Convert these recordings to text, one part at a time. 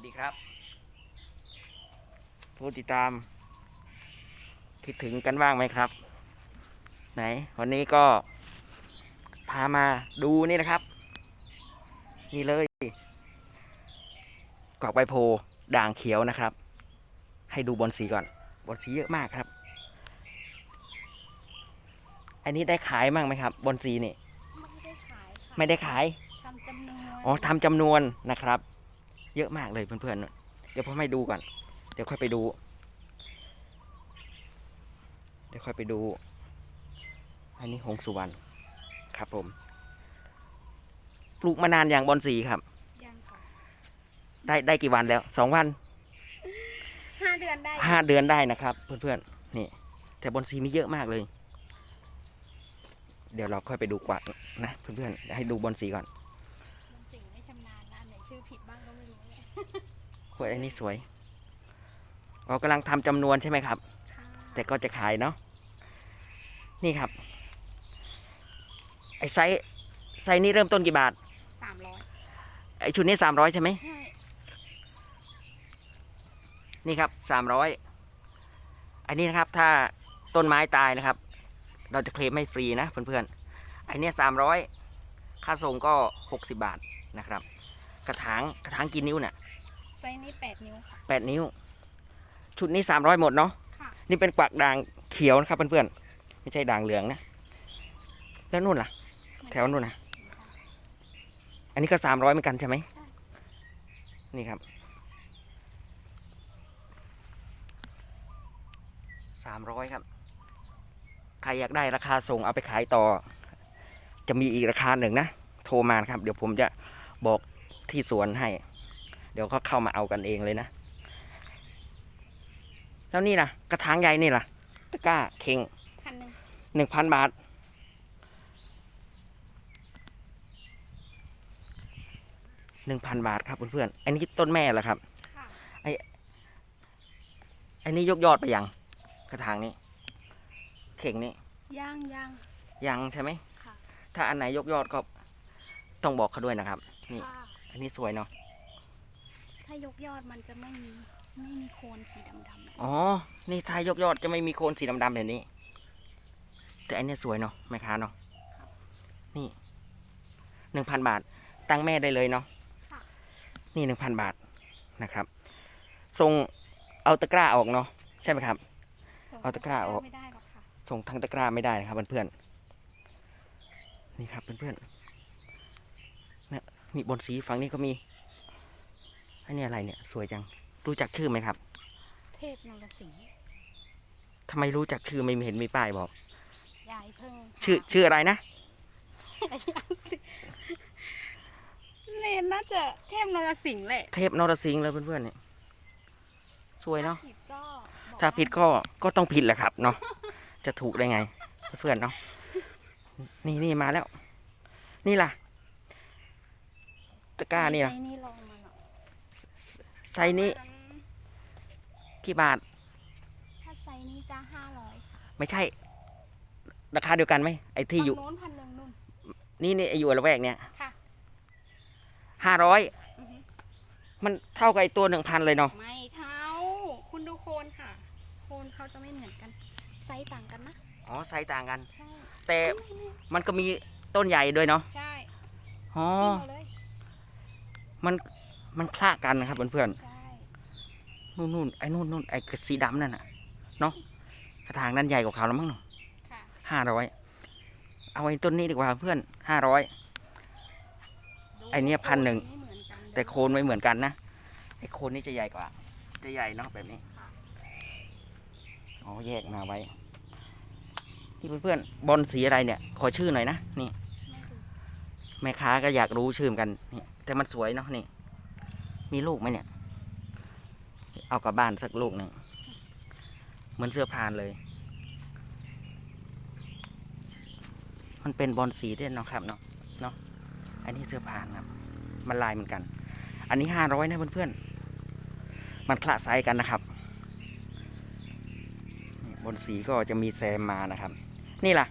สดีครับ ผู้ติดตาม คิดถึงกันบ้างไหมครับ ไหน วันนี้ก็ พามาดูนี่นะครับ นี่เลยกอกใบโพด่างเขียวนะครับ ให้ดูบอลสีก่อนบอลสีเยอะมากครับ อันนี้ได้ขายบ้างไหมครับบอลสีนี่ ไม่ได้ขายค่ะไม่ได้ขาย ทำจำนวน อ๋อทำจำนวนนะครับ เยอะมากเลยเพื่อนๆ เดี๋ยวผมให้ดูก่อน เดี๋ยวค่อยไปดู เดี๋ยวค่อยไปดู อันนี้หงสุวรรณครับผม ปลูกมานานอย่างบอนสีครับ ยังค่ะ ได้ได้กี่วันแล้วสองวันห้าเดือนได้ห้าเดือนได้นะครับ เพื่อนๆ นี่ แต่บอนสีมีเยอะมากเลย เดี๋ยวเราค่อยไปดูกว่านะ เพื่อนๆ ให้ดูบอนสีก่อนมันสิ่งไม่ชำนาญนะอันไหนชื่อผิดบ้างก็ไม่รู้เนี่ย โอ้ยอันนี้สวยอ๋อกำลังทำจำนวนใช่ไหมครับค่ะแต่ก็จะขายเนาะนี่ครับ ไอ้ไซส์ไซส์นี้เริ่มต้นกี่บาทสามร้อยไอ้ชุดนี้สามร้อยใช่ไหมใช่นี่ครับสามร้อยอันนี้นะครับถ้าต้นไม้ตายนะครับ เราจะเคลมให้ฟรีนะเพื่อนๆไอ้เนี่ยสามร้อยค่าส่งก็หกสิบาทนะครับ กระถางกระถางกี่นิ้วเนี่ย ไซส์นี้แปดนิ้วค่ะ แปดนิ้ว ชุดนี้สามร้อยหมดเนาะค่ะ นี่เป็นกวักด่างเขียวนะครับเพื่อนๆไม่ใช่ด่างเหลืองนะ แล้วนู่นล่ะ แถวนู่นนะอันนี้ก็สามร้อยเหมือนกันใช่ไหมนี่ครับสามร้อยครับ ใครอยากได้ราคาส่งเอาไปขายต่อ จะมีอีกราคาหนึ่งนะ โทรมานะครับ เดี๋ยวผมจะบอกที่สวนให้เดี๋ยวเขาเข้ามาเอากันเองเลยนะ แล้วนี่ล่ะ กระถางใหญ่นี่ล่ะ ตะกร้าเข่งพันหนึ่งหนึ่งพันบาท หนึ่งพันบาทครับเพื่อนๆ อันนี้ต้นแม่เหรอครับ ค่ะอันนี้ยกยอดไปยัง กระถางนี้ เข่งนี้ ย่างย่าง ยังใช่ไหม ค่ะ ถ้าอันไหนยกยอดก็ต้องบอกเขาด้วยนะครับ นี่ ค่ะ อันนี้สวยเนาะ ถ้ายกยอดมันจะไม่มีไม่มีโคนสีดำๆอะอ๋อ นี่ถ้ายกยอดจะไม่มีโคนสีดำๆแบบนี้ แต่อันนี้สวยเนาะแม่ค้าเนาะนี่หนึ่งพันบาท ตั้งแม่ได้เลยเนาะค่ะนี่หนึ่งพันบาทนะครับส่งเอาตะกร้าออกเนาะใช่ไหมครับส่งเอาตะกร้าออกไม่ได้หรอกค่ะส่งทางตะกร้าไม่ได้นะครับเพื่อนๆนี่ครับเพื่อนๆเนี่ยมีบนสีฝั่งนี้ก็มี อันนี้อะไรเนี่ย สวยจัง รู้จักชื่อไหมครับ เทพนรสิงห์ทำไมรู้จักชื่อไม่เห็นมีป้ายบอก ยายเพิ่งชื่อชื่ออะไรนะยายสิเนนน่าจะเทพนรสิงห์แหละเทพนรสิงห์เลยเพื่อนๆเนี่ยสวยเนาะผิดก็บอกถ้าผิดก็ก็ต้องผิดแหละครับเนาะจะถูกได้ไง เพื่อนๆเนาะนี่นี่มาแล้ว นี่ล่ะตะกร้านี่ล่ะไซส์นี่ลองมาหน่อย ไซส์นี้กี่บาท ถ้าไซส์นี้จะห้าร้อยไม่ใช่ ราคาเดียวกันไหมไอ้ที่อยู่ โน้นพันหนึ่งนุ่น นี่นี่ไอ้อยู่ละแวกเนี่ยค่ะ ห้าร้อยอือฮึ มันเท่ากับไอ้ตัวหนึ่งพันเลยเนาะไม่เท่า คุณดูโคนค่ะ โคนเขาจะไม่เหมือนกัน ไซส์ต่างกันนะ อ๋อไซส์ต่างกัน ใช่ แต่มันก็มีต้นใหญ่ด้วยเนาะใช่อ๋อจิ้มเอาเลย มัน มันคล้ากันนะครับเพื่อนใช่ๆนู่นนู่นไอ้นู่นนู่นไอ้สีดำนั่นน่ะเนาะกระถางนั้นใหญ่กว่าเขาแล้วมั้งเนาะค่ะห้าร้อยเอาไอ้ต้นนี้ดีกว่าเพื่อนห้าร้อยดูไอ้เนี่ยพันหนึ่งไม่เหมือนกันแต่โคนไม่เหมือนกันนะไอ้โคนนี่จะใหญ่กว่า จะใหญ่เนาะแบบนี้อ๋อแยกมาไว้นี่เพื่อนๆบอลสีอะไรเนี่ย ขอชื่อหน่อยนะนี่ไม่ดูแม่ค้าก็อยากรู้ชื่อเหมือนกันนี่แต่มันสวยเนาะนี่ มีลูกไหมเนี่ย เอากลับบ้านสักลูกหนึ่งเหมือนเสื้อพานเลย มันเป็นบอลสีด้วยเนาะครับเนาะเนาะอันนี้เสื้อพานครับ มันลายเหมือนกัน อันนี้ห้าร้อยนะเพื่อนๆมันคละไซส์กันนะครับบนสีก็จะมีแซมมานะครับ นี่ล่ะ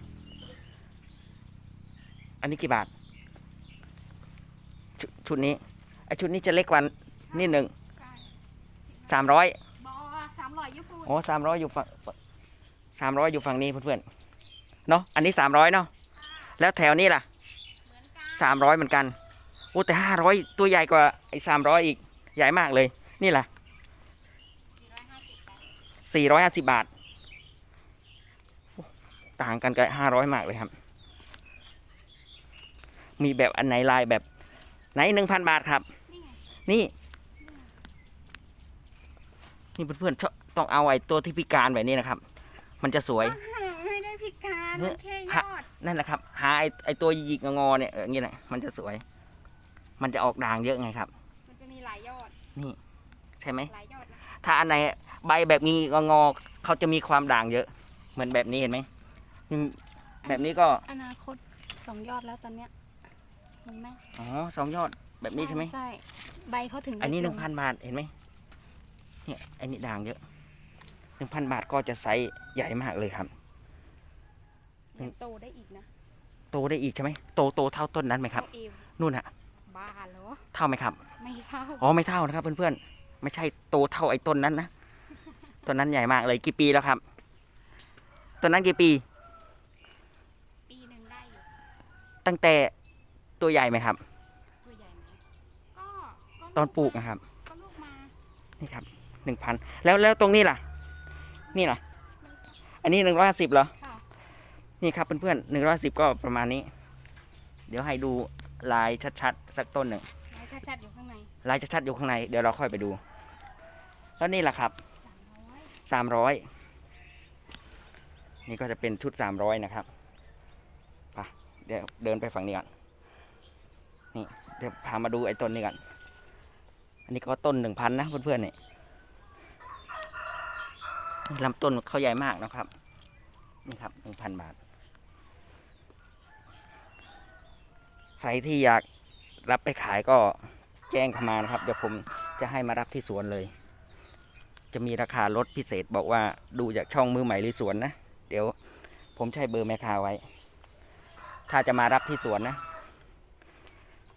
อันนี้กี่บาทชุดชุดนี้ไอชุดนี้จะเล็กกว่า นิดหนึ่งค่ะสามร้อยบอสามร้อยญี่ปุ่นโอ้สามร้อยอยู่ฝั่งสามร้อยอยู่ฝั่งนี้เพื่อนๆเนาะอันนี้สามร้อยเนาะแล้วแถวนี้ล่ะเหมือนกันสามร้อยเหมือนกันโอ้แต่ห้าร้อยตัวใหญ่กว่าไอ้สามร้อยอีกใหญ่มากเลยนี่ล่ะสี่ร้อยห้าสิบ450บาทบาทโอ้ต่างกันกับ500มากเลยครับ มีแบบอันไหนลายแบบไหน1,000บาทครับ นี่ไง นี่นี่เพื่อนๆชอบต้องเอาไอ้ตัวที่พิการแบบนี้นะครับ มันจะสวยไม่ได้พิการเนี่มัยนแค่ยฮะอดนั่นแหละครับ หาไอ้ไอ้ตัวหยิกๆงอๆเนี่ยเอออย่างนี้แหละมันจะสวย มันจะออกด่างเยอะไงครับ มันจะมีหลายยอดนี่ใช่ไหมหลายยอดนะถ้าอันไหนใบแบบมีงอๆเขาจะมีความด่างเยอะ เหมือนแบบนี้เห็นไหมอืมแบบนี้ก็อนาคตสองยอดแล้วตอนเนี้ยเห็นไหมอ๋อสองยอดแบบนี้ใช่ไหมใช่ใบเขาถึงอันนี้หเล็นึ่กงลพันบาทเห็นไหม เนี่ยอันนี้ด่างเยอะหนึ่งพันบาทก็จะไซส์ใหญ่มากเลยครับ ยังโตได้อีกนะโตได้อีกใช่ไหมโตโตเท่าต้นนั้นไหมครับเท่าเอวนู่นฮะบ้าเหรอเท่าไหมครับ ไม่เท่าอ๋อไม่เท่านะครับ เพื่อนๆ ไม่ใช่โตเท่าไอ้ต้นนั้นนะ ต้นนั้นใหญ่มากเลยกี่ปีแล้วครับ ต้นนั้นกี่ปี ปีหนึ่งได้อยู่ตั้งแต่ตัวใหญ่ไหมครับ ตัวใหญ่ไหมก็ก็ตอนปลูกนะครับ ก็ลูกมา นี่ครับ หนึ่งพันแล้วแล้วตรงนี้ล่ะ นี่ล่ะ อันนี้หนึ่งร้อยสิบเหรอค่ะนี่ครับเพื่อนๆหนึ่งร้อยสิบก็ประมาณนี้ เดี๋ยวให้ดูลายชัดๆสักต้นหนึ่งไม้ชัดๆอยู่ข้างในลายชัดๆอยู่ข้างในเดี๋ยวเราค่อยไปดู แล้วนี่แหละครับสามร้อยสามร้อยนี่ก็จะเป็นชุดสามร้อยนะครับไปเดี๋ยวเดินไปฝั่งนี้ก่อนนี่เดี๋ยวพามาดูไอ้ต้นนี้ก่อนอันนี้ก็ต้นหนึ่งพันนะเพื่อนๆนี่นี่ ลำต้นเขาใหญ่มากนะครับ นี่ครับหนึ่งพันบาท ใครที่อยากรับไปขายก็แจ้งเข้ามานะครับ เดี๋ยวผมจะให้มารับที่สวนเลย จะมีราคาลดพิเศษบอกว่าดูจากช่องมือใหม่หรือสวนนะ เดี๋ยวผมใช้เบอร์แม่ค้าไว้ ถ้าจะมารับที่สวนนะ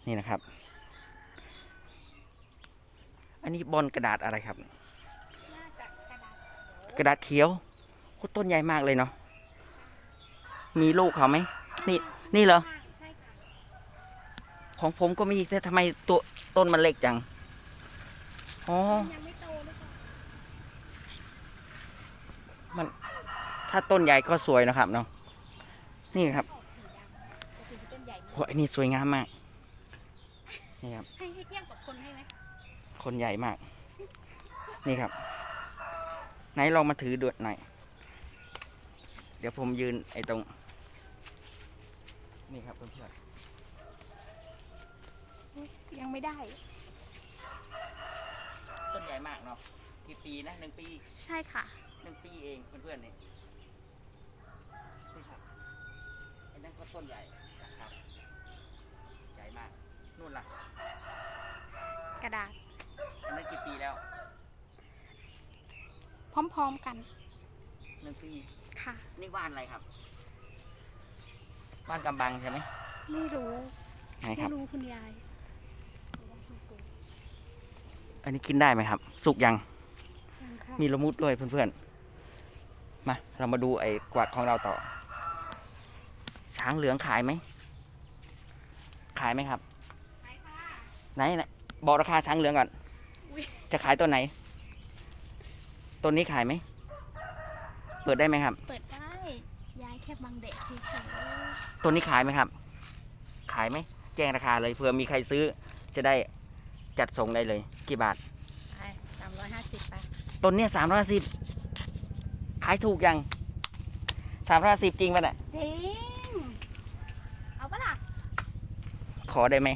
นี่นะครับ อันนี้บอลกระดาษอะไรครับ น่าจะกระดาษ กระดาษเขียวโอ้ต้นใหญ่มากเลยเนาะมีลูกเขาไหมนี่นี่เหรอใช่ค่ะของผมก็มีแต่ทำไมตัวต้นมันเล็กจังอ๋อยังไม่โตหรือเปล่าถ้าต้นใหญ่ก็สวยนะครับเนาะนี่ครับออกสีดำก็คือต้นใหญ่โอ้มากอันนี้สวยงามมากนี่ครับให้ให้เทียบกับคนให้ไหมคนใหญ่มาก นี่ครับ ไหนลองมาถือดูหน่อย เดี๋ยวผมยืนไอ้ตรง นี่ครับเพื่อนยังไม่ได้ๆต้นใหญ่มากเนาะกี่ปีนะหนึ่งปีใช่ค่ะ หนึ่งปีเองเพื่อนๆนี่นี่ครับไอ้นั่นก็ต้นใหญ่นะครับ ใหญ่มากนู่นล่ะ กระดาษ อันนั้นกี่ปีแล้ว พร้อม ๆกันหนึ่งปีค่ะ นี่บ้านอะไรครับ บ้านกำบังใช่ไหมไม่รู้ไหนคไม่รับ รู้คุณยายอันนี้กินได้ไหมครับ สุกยัง ยังค่ะมีละมุดด้วยเพื่อนๆ มา เรามาดูไอ้กวาดของเราต่อ ช้างเหลืองขายไหม ขายไหมครับไปค่ะไหนไหนบอกราคาช้างเหลืองก่อน อุ๊ย จะขายตัวไหน ต้นนี้ขายไหม เปิดได้ไหมครับ เปิดได้ยายแค่บังเด็กเฉยต้นนี้ขายไหมครับ ขายไหม แจ้งราคาเลยเผื่อมีใครซื้อ จะได้จัดส่งได้เลย กี่บาท ๆไปสามร้อยห้าสิบไปต้นเนี้ยสามร้อยสิบขายถูกยังสามร้อยสิบจริงป่ะเนี่ยจริง เอาปะล่ะ ขอได้ไหม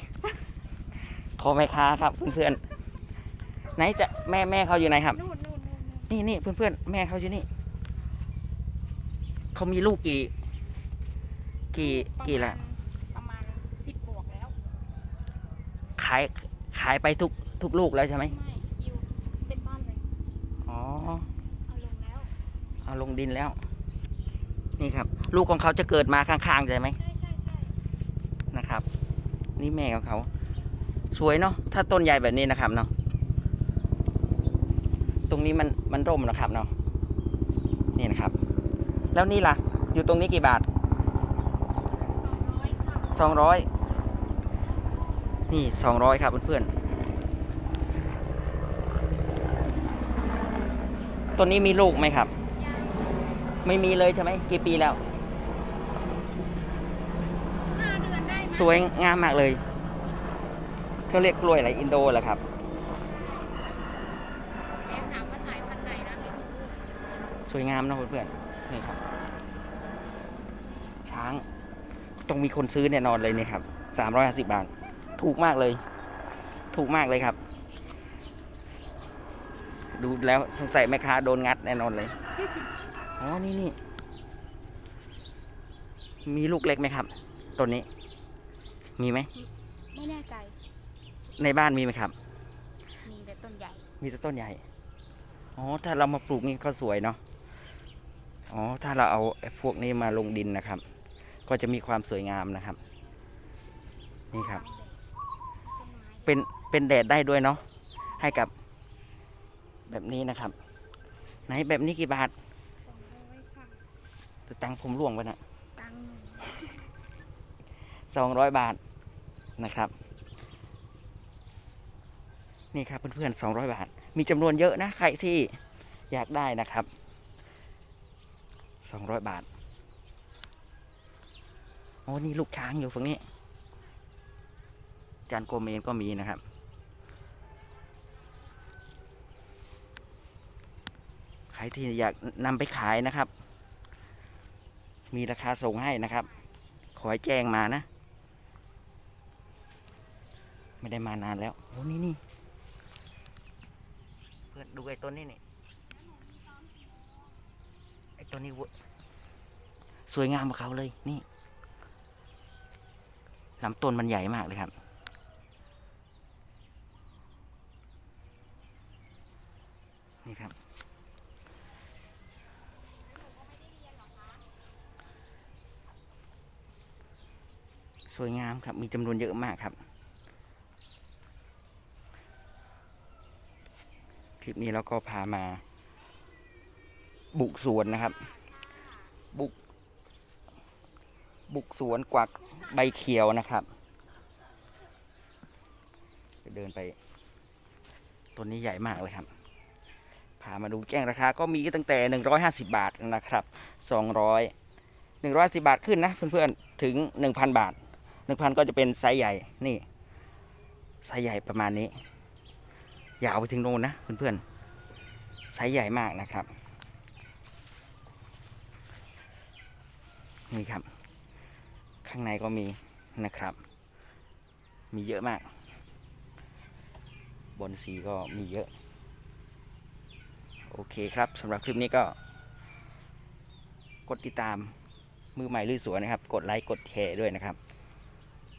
ขอแม่ค้าครับเพื่อนๆไหนจะแม่แม่เขาอยู่ไหนครับ นู่น นู่นนู่นนู่นนี่นี่เพื่อนๆแม่เขาอยู่นี่เขามีลูกกี่ กี่กี่ละประมาณสิบบวกแล้ว ขายขายไปทุกทุกลูกแล้วใช่ไหมไม่อยู่เป็นบ้านเลยอ๋อเอาลงแล้วเอาลงดินแล้ว นี่ครับ ลูกของเขาจะเกิดมาข้างๆใช่ไหมใช่ใช่ใช่นะครับ นี่แม่ของเขา สวยเนาะถ้าต้นใหญ่แบบนี้นะครับเนาะ ตรงนี้มันมันร่มนะครับเนาะนี่นะครับ แล้วนี่ล่ะ อยู่ตรงนี้กี่บาทสองร้อยค่ะสองร้อยนี่สองร้อยครับเพื่อนๆต้นนี้มีลูกไหมครับยังไม่มีเลยใช่ไหมกี่ปีแล้วห้าเดือนได้ไหมสวยงามมากเลยเขาเรียกกล้วยอะไรอินโดเหรอครับ แอนถามว่าสายพันธุ์ไหนนะไม่รู้ สวยงามเนอะเพื่อนๆนี่ครับ ช้างต้องมีคนซื้อแน่นอนเลยเนี่ยครับสามร้อยห้าสิบบาท ถูกมากเลย ถูกมากเลยครับ ดูแล้วสงสัยแม่ค้าโดนงัดแน่นอนเลยอ๋อนี่นี่มีลูกเล็กไหมครับต้นนี้ มีไหมไม่แน่ใจ ในบ้านมีไหมครับ มีแต่ต้นใหญ่ มีแต่ต้นใหญ่ อ๋อ ถ้าเรามาปลูกนี่ก็สวยเนาะ อ๋อ ถ้าเราเอาไอ้พวกนี้มาลงดินนะครับ ก็จะมีความสวยงามนะครับ นี่ครับต้นไม้เป็นเป็นแดดได้ด้วยเนาะให้กับแบบนี้นะครับ ไหนแบบนี้กี่บาทสองร้อยค่ะแต่ตังค์ผมร่วงไปนะตังค์หนูสองร้อยบาทนะครับ นี่ครับเพื่อนๆสองร้อยบาท มีจำนวนเยอะนะใครที่อยากได้นะครับ สองร้อยบาท โอ้นี่ลูกช้างอยู่ฝั่งนี้ จานโกเมนก็มีนะครับ ใครที่อยากนำไปขายนะครับ มีราคาส่งให้นะครับ ขอให้แจ้งมานะ ไม่ได้มานานแล้ว โอ้นี่นี่ เพื่อนดูไอ้ต้นนี้นี่ ต้นนี้สวยงามกว่าเขาเลยนี่ลำต้นมันใหญ่มากเลยครับ นี่ครับ สวยงามครับ มีจำนวนเยอะมากครับ คลิปนี้เราก็พามา บุกสวนนะครับ บุก บุกสวนกวักใบเขียวนะครับ เดินไปต้นนี้ใหญ่มากเลยครับพามาดูแจ้งราคาก็มีตั้งแต่ 150 บาทนะครับ 200 150 บาทขึ้นนะ เพื่อนๆ ถึง 1,000 บาท 1,000 ก็จะเป็นไซส์ใหญ่นี่ ไซส์ใหญ่ประมาณนี้ ยาวไปถึงโน่นนะ เพื่อนๆ ไซส์ใหญ่มากนะครับ นี่ครับ ข้างในก็มีนะครับ มีเยอะมาก บนสีก็มีเยอะ โอเคครับสำหรับคลิปนี้ก็ กดติดตามมือใหม่ลื้อสวนนะครับ กดไลค์ กดแชร์ด้วยนะครับ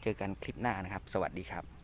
เจอกันคลิปหน้านะครับ สวัสดีครับ